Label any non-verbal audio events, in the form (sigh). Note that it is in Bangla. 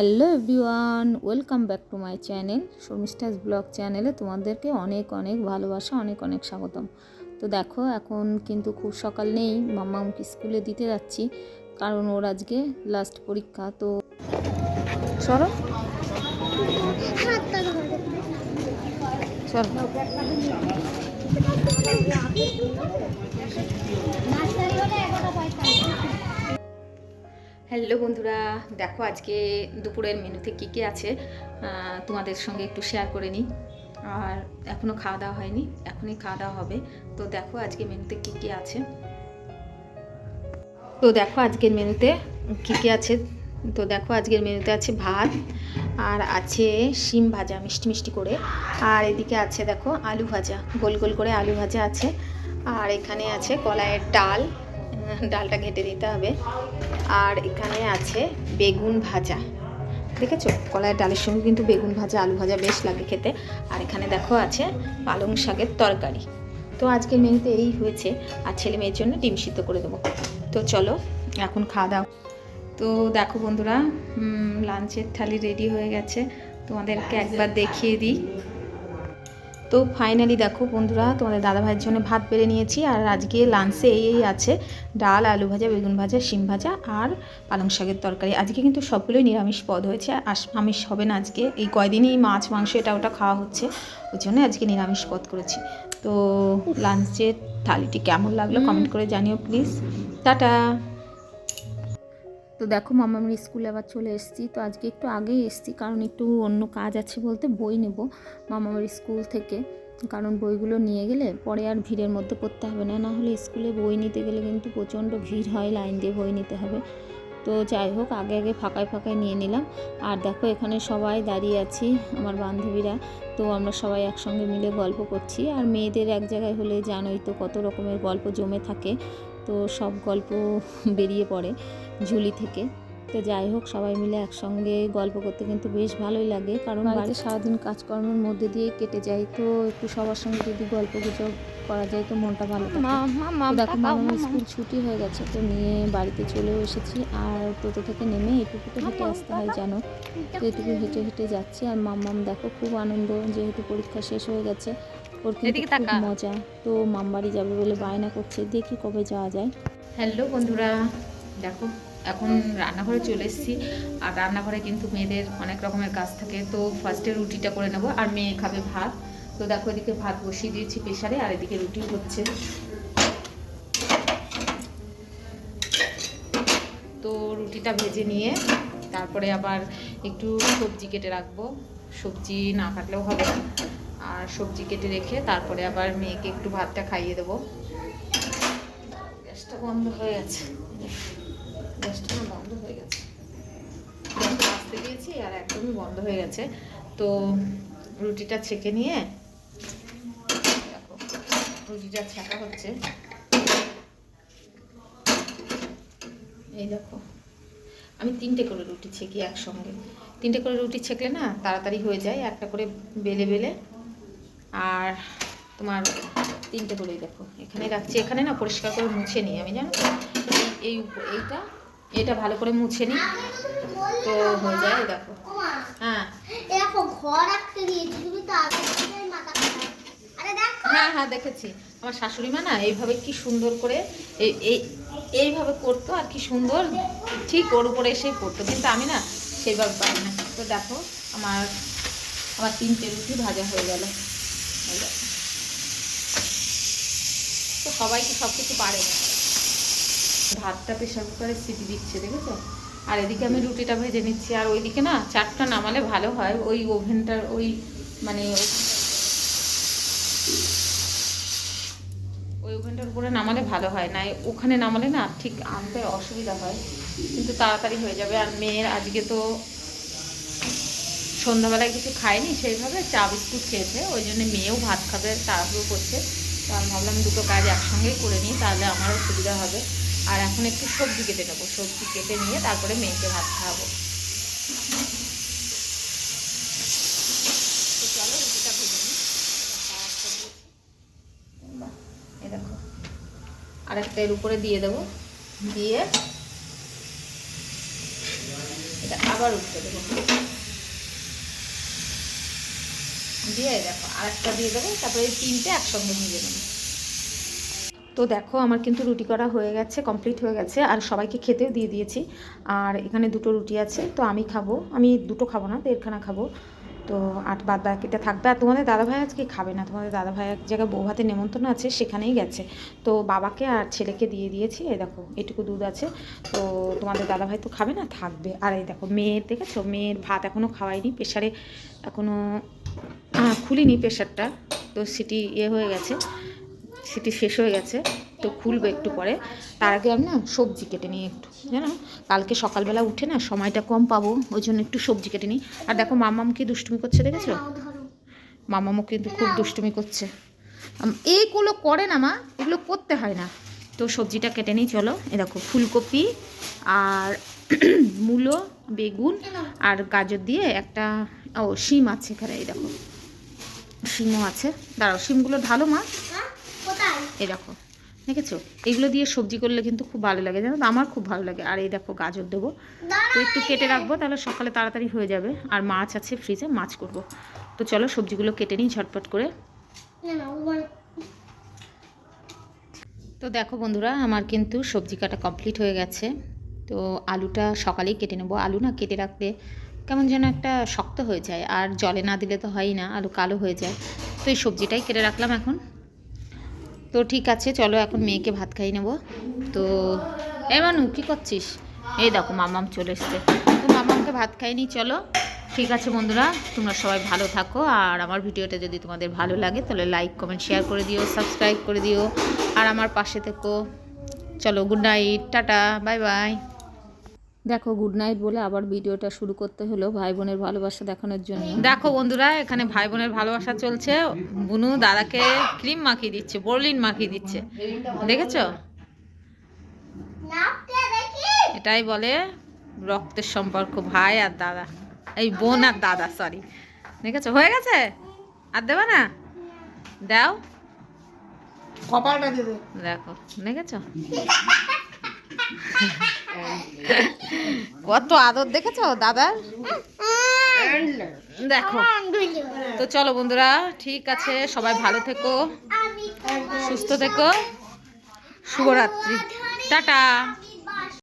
Hello everyone, welcome back to my channel Sharmistha's blog চ্যানেলে তোমাদেরকে অনেক অনেক ভালোবাসা, অনেক অনেক স্বাগতম। তো দেখো, এখন কিন্তু খুব সকাল নেই, মাম্মামকে স্কুলে দিতে যাচ্ছি, কারণ ওর আজকে লাস্ট পরীক্ষা, তো সরো। চলো হ্যালো বন্ধুরা, দেখো আজকে দুপুরের মেনুতে কী কী আছে তোমাদের সঙ্গে একটু শেয়ার করে নিই। আর এখনও খাওয়া দাওয়া হয়নি, এখনই খাওয়া দাওয়া হবে। তো দেখো আজকে মেনুতে কী কী আছে। তো দেখো আজকের মেনুতে কী কী আছে। তো দেখো আজকের মেনুতে আছে ভাত, আর আছে শিম ভাজা, মিষ্টি মিষ্টি করে। আর এদিকে আছে দেখো আলু ভাজা, গোল গোল করে আলু ভাজা আছে। আর এখানে আছে কলাইয়ের ডাল ডালটা ঘেটে দিতে হবে। আর এখানে আছে বেগুন ভাজা। দেখেছ? কলাইয়ের ডালের সঙ্গে কিন্তু বেগুন ভাজা, আলু ভাজা বেশ লাগে খেতে। আর এখানে দেখো আছে পালং শাকের তরকারি। তো আজকের মেনুতে এই হয়েছে। আর ছেলে মেয়ের জন্য ডিম সিদ্ধ করে দেবো। তো চলো, এখন খাওয়া দাওয়া। তো দেখো বন্ধুরা লাঞ্চের থালি রেডি হয়ে গেছে। তোমাদেরকে একবার দেখিয়ে দিই। তো ফাইনালি দেখো বন্ধুরা তোমাদের দাদাভাইয়ের জন্য ভাত বেড়ে নিয়েছি আর আজকে লাঞ্চে এই এই আছে ডাল আলু ভাজা বেগুন ভাজা শিম ভাজা আর পালং শাকের তরকারি। আজকে কিন্তু সবগুলোই নিরামিষ পদ হয়েছে আস- আমিষ হবে না আজকে। এই কয়দিনই মাছ মাংস এটা ওটা খাওয়া হচ্ছে ওই জন্য আজকে নিরামিষ পদ করেছি। তো লাঞ্চের থালিটি কেমন লাগল কমেন্ট করে জানিও প্লিজ টাটা! তো দেখো মামার স্কুলে আবার চলে এসেছি। তো আজকে একটু আগেই এসেছি, কারণ একটু অন্য কাজ আছে বলতে বই নেব মামার স্কুল থেকে। কারণ বইগুলো নিয়ে গেলে পরে আর ভিড়ের মধ্যে পড়তে হবে না না হলে স্কুলে বই নিতে গেলে কিন্তু প্রচণ্ড ভিড় হয়, লাইন দিয়ে বই নিতে হবে। তো যাই হোক, আগে আগে ফাঁকায় ফাঁকায় নিয়ে নিলাম। আর দেখো এখানে সবাই দাঁড়িয়ে আছি, আমার বান্ধবীরা। তো আমরা সবাই একসঙ্গে মিলে গল্প করছি। আর মেয়েদের এক জায়গায় হলে জানোই তো কত রকমের গল্প জমে থাকে। তো সব গল্প (laughs) বেরিয়ে পড়ে ঝুলি থেকে। তো যাই হোক সবাই মিলে একসঙ্গে গল্প করতে কিন্তু বেশ ভালোই লাগে কারণ বাড়িতে সারাদিন কাজকর্মের মধ্যে দিয়ে কেটে যায় তো একটু সবার সঙ্গে যদি গল্প গুজব করা যায় তো মনটা ভালো দেখো স্কুল ছুটি হয়ে গেছে তো নিয়ে বাড়িতে চলেও এসেছি আর টোটো থেকে নেমে এটুকু তো হেঁটে আসতে হয় জানো। তো এটুকু হেঁটে হেঁটে যাচ্ছি আর মাম্মাম দেখো খুব আনন্দ যেহেতু পরীক্ষা শেষ হয়ে গেছে ওর কিন্তু খুব মজা। তো মামবাড়ি যাবে বলে বায়না করছে। দেখি কবে যাওয়া যায়। হ্যালো বন্ধুরা দেখো এখন রান্নাঘরে চলে এসেছি। আর রান্নাঘরে কিন্তু মেয়েদের অনেক রকমের কাজ থাকে। তো ফার্স্টে রুটিটা করে নেব। আর মেয়ে খাবে ভাত। তো দেখো এদিকে ভাত বসিয়ে দিয়েছি প্রেশারে আর এদিকে রুটি হচ্ছে। তো রুটিটা ভেজে নিয়ে তারপরে আবার একটু সবজি কেটে রাখব। সবজি না কাটলেও হবে না। আর সবজি কেটে রেখে তারপরে আবার মেয়েকে একটু ভাতটা খাইয়ে দেবো। গ্যাসটা বন্ধ হয়ে গেছে। গ্যাসটা বন্ধ হয়ে গেছে। গ্যাসটা আসতে দিয়েছি আর একদমই বন্ধ হয়ে গেছে। তো রুটিটা ছেঁকে নিয়ে রুটিটা ছেঁকা হচ্ছে। এই দেখো, আমি তিনটে করে রুটি ছেঁকি একসঙ্গে। তিনটে করে রুটি ছেঁকলে না তাড়াতাড়ি হয়ে যায়, একটা করে বেলে বেলে আর তোমার তিনটে করেই দেখো। এখানে রাখছি এখানে না পরিষ্কার করে মুছে নিই আমি জানো? এই এইটা এটা ভালো করে মুছে নিই। তো হয়ে যায় দেখো। হ্যাঁ। দেখো ঘর রাখতে দিয়েছি তুমি তো আগে থেকেই মাথা খারাপ। আরে দেখো। হ্যাঁ হ্যাঁ দেখেছি। আমার শাশুড়ি মা না এইভাবে কি সুন্দর করে এই এই এইভাবে করতো আর কি সুন্দর। ঠিক ওর উপরে এসেই পড়তো কিন্তু আমি না সেইভাবে পারি না। তো দেখো আমার আমার তিনটে রুটি ভাজা হয়ে গেল এই দেখো। তো সবাই কি সব কিছু পারে ভাতটা প্রেশার কুকারে সিটি দিচ্ছে, দেখেছ? আর এদিকে আমি রুটিটা ভেজে নিচ্ছি, আর ওইদিকে না চারটা নামালে ভালো হয়, ওই ওভেনটার ওই মানে ওই ওভেনটার উপরে নামালে ভালো হয় না ওখানে নামালে না ঠিক আনতে অসুবিধা হয়, কিন্তু তাড়াতাড়ি হয়ে যাবে। আর মেয়ের আজকে তো সন্ধ্যাবেলায় কিছু খায়নি, সেইভাবে চা বিস্কুট খেয়েছে, ওই জন্য মেয়েও ভাত খাবে, তাড়াহুড়ো করছে। তো আমি ভাবলাম দুটো কাজ একসঙ্গেই করে নিই, তাহলে আমারও সুবিধা হবে। আর এখন একটু সবজি কেটে নেব। সবজি কেটে নিয়ে তারপরে মেয়েকে ভাত খাওয়াবো। আরেকটা এর উপরে দিয়ে দেবো। দিয়ে এটা আবার উঠতে দেবো। দিয়ে দেখো, আরেকটা দিয়ে দেবো, তারপরে এই তিনটে একসঙ্গে মিলিয়ে নেব। তো দেখো, আমার কিন্তু রুটি করা হয়ে গেছে কমপ্লিট হয়ে গেছে, আর সবাইকে খেতেও দিয়ে দিয়েছি। আর এখানে দুটো রুটি আছে, তো আমি খাব। আমি দুটো খাব না, দেড়খানা খাব। তো আট বাদ বাকিটা থাকবে। আর তোমাদের দাদাভাই আজকে খাবে না। তোমাদের দাদাভাই এক জায়গায় বৌভাতে নেমন্তন্ন আছে, সেখানেই গেছে। তো বাবাকে আর ছেলেকে দিয়ে দিয়েছি, এই দেখো, এটুকু দুধ আছে। তো তোমাদের দাদাভাই তো খাবে না, থাকবে। আর এই দেখো, মেয়ের, দেখেছ? মেয়ের ভাত এখনও খাওয়াইনি প্রেশারে এখনও খুলিনি প্রেশারটা। তো সিটি ইয়ে হয়ে গেছে। সিটি শেষ হয়ে গেছে। তো খুলবো একটু পরে। তার আগে আমি না সবজি কেটে নিই একটু, জানো? কালকে সকালবেলা উঠে না সময়টা কম পাবো, ওই জন্য একটু সবজি কেটে নিই। আর দেখো মামাম কি দুষ্টুমি করছে দেখেছ? মামামও কিন্তু খুব দুষ্টুমি করছে। এইগুলো করে না মা, এগুলো করতে হয় না। তো সবজিটা কেটে নিই, চলো। এ দেখো, ফুলকপি আর (clears throat) মূলো বেগুন আর গাজর দিয়ে একটা ও শিম আছে এখানে এই দেখো। শিমও আছে। দাঁড়াও শিমগুলো ঢালো মা। এই দেখো দেখেছ? এগুলো দিয়ে সবজি করলে কিন্তু খুব ভালো লাগে জানো তো? আমার খুব ভালো লাগে। আর এই দেখো গাজর দেবো। তো একটু কেটে রাখব তাহলে সকালে তাড়াতাড়ি হয়ে যাবে। আর মাছ আছে ফ্রিজে মাছ করব। তো চলো সবজিগুলো কেটে নিই ঝটপট করে। তো দেখো বন্ধুরা আমার কিন্তু সবজি কাটা কমপ্লিট হয়ে গেছে। তো আলুটা সকালেই কেটে নেব। আলু না কেটে রাখলে কেমন যেন একটা শক্ত হয়ে যায় আর জলে না দিলে তো হয়ই না, আলু কালো হয়ে যায়। তো এই সবজিটাই কেটে রাখলাম এখন। তো ঠিক আছে, চলো এখন মেয়েকে ভাত খাইয়ে নেব। তো এ মানু, কী করছিস? এই দেখো মামাম চলে এসছে। তো মামামকে ভাত খাইনি চলো। ঠিক আছে বন্ধুরা, তোমরা সবাই ভালো থাকো। আর আমার ভিডিওটা যদি তোমাদের ভালো লাগে, তাহলে লাইক কমেন্ট শেয়ার করে দিও সাবস্ক্রাইব করে দিও। আর আমার পাশে থেকো। চলো good night tata bye bye দেখো গুড নাইট বলে আবার ভিডিওটা শুরু করতে হলো ভাই বোনের ভালোবাসা দেখানোর জন্য। দেখো বন্ধুরা এখানে ভাই বোনের ভালোবাসা চলছে। বুনু দাদাকে ক্রিম মাখিয়ে দিচ্ছে বর্লিন মাখিয়ে দিচ্ছে। দেখেছ? এটাই বলে রক্তের সম্পর্ক ভাই আর দাদা। এই বোন আর দাদা সরি দেখেছ? হয়ে গেছে? আর দেবে না? দাও। কপালটা দিয়ে দেখো দেখেছ? (laughs) কত আদর দেখেছ দাদার দেখো। তো চলো বন্ধুরা, ঠিক আছে, সবাই ভালো থেকো, সুস্থ থেকো। শুভরাত্রি। টাটা।